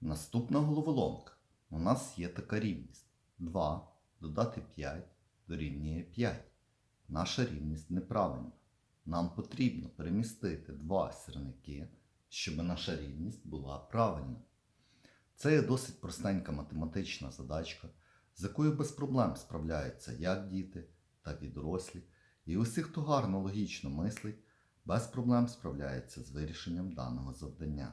Наступна головоломка. У нас є така рівність. 2 додати 5 дорівнює 5. Наша рівність неправильна. Нам потрібно перемістити два сірники, щоб наша рівність була правильна. Це є досить простенька математична задачка, з якою без проблем справляються як діти, так і дорослі. І усі, хто гарно логічно мислить, без проблем справляється з вирішенням даного завдання.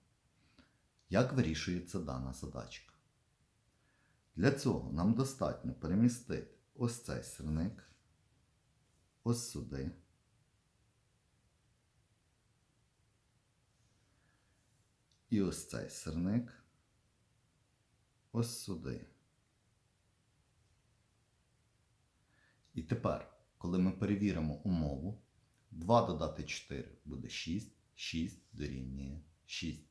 Як вирішується дана задачка? Для цього нам достатньо перемістити ось цей сірник, ось сюди. І ось цей сирник ось сюди. І тепер, коли ми перевіримо умову, 2 додати 4 буде 6, 6 дорівнює 6.